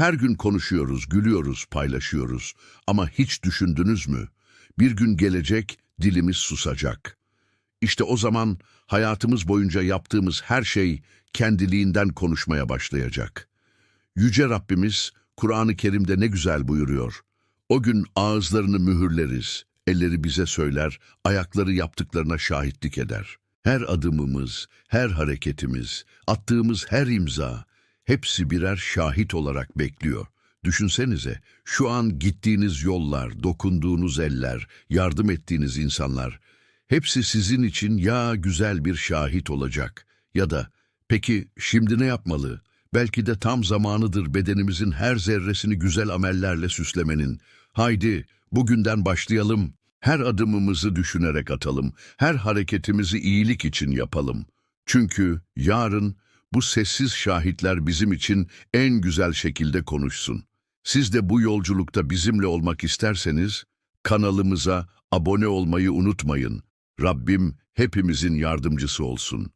Her gün konuşuyoruz, gülüyoruz, paylaşıyoruz. Ama hiç düşündünüz mü? Bir gün gelecek, dilimiz susacak. İşte o zaman hayatımız boyunca yaptığımız her şey kendiliğinden konuşmaya başlayacak. Yüce Rabbimiz Kur'an-ı Kerim'de ne güzel buyuruyor. O gün ağızlarını mühürleriz, elleri bize söyler, ayakları yaptıklarına şahitlik eder. Her adımımız, her hareketimiz, attığımız her imza, hepsi birer şahit olarak bekliyor. Düşünsenize, şu an gittiğiniz yollar, dokunduğunuz eller, yardım ettiğiniz insanlar, hepsi sizin için ya güzel bir şahit olacak ya da peki şimdi ne yapmalı? Belki de tam zamanıdır bedenimizin her zerresini güzel amellerle süslemenin. Haydi bugünden başlayalım. Her adımımızı düşünerek atalım. Her hareketimizi iyilik için yapalım. Çünkü yarın bu sessiz şahitler bizim için en güzel şekilde konuşsun. Siz de bu yolculukta bizimle olmak isterseniz kanalımıza abone olmayı unutmayın. Rabbim hepimizin yardımcısı olsun.